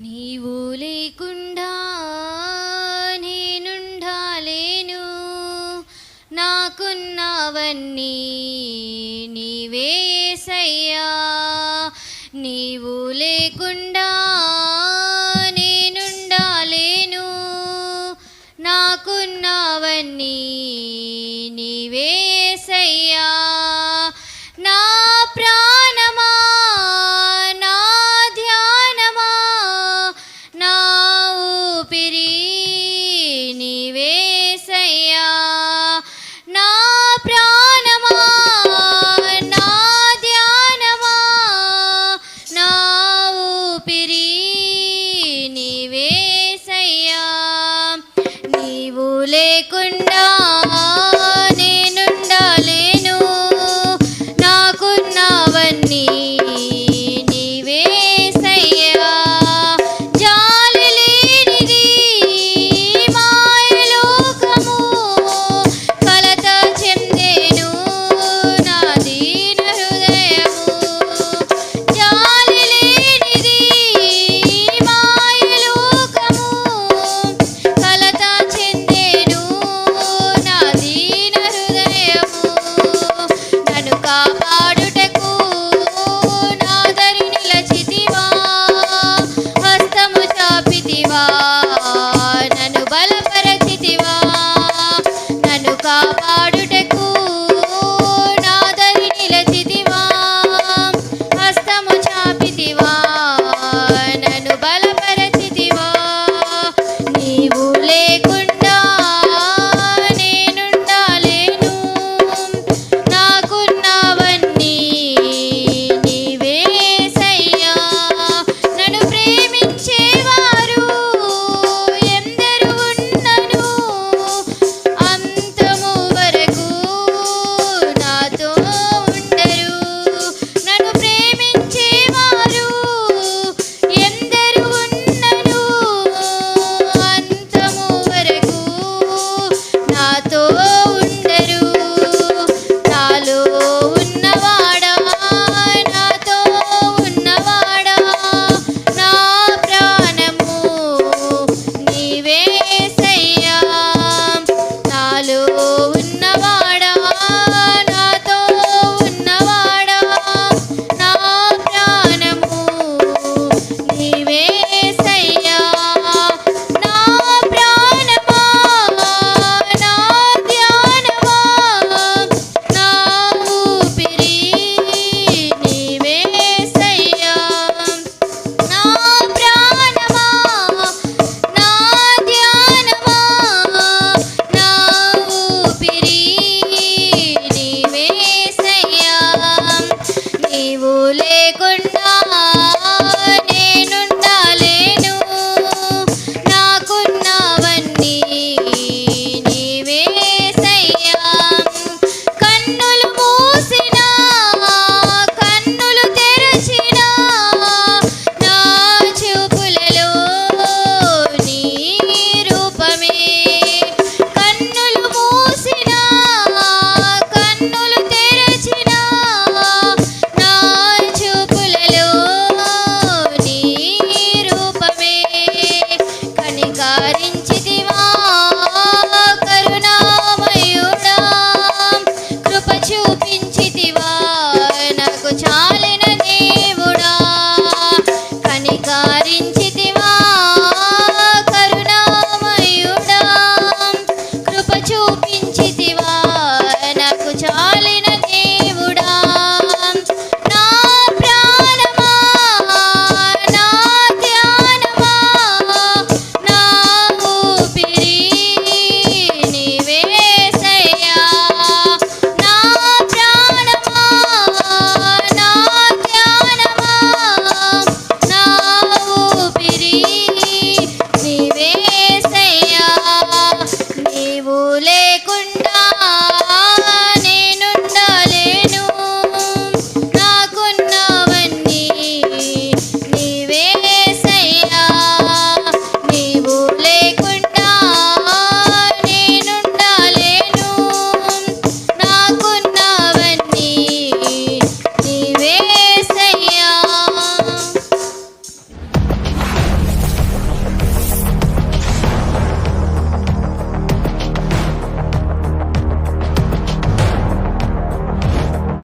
నీవు లేకుండా నేనుండాలేను. నాకున్నావన్నీ నీవేసయ్యా నీవు లేకుండా నేనుండాలేను. నాకున్నావన్నీ con nada.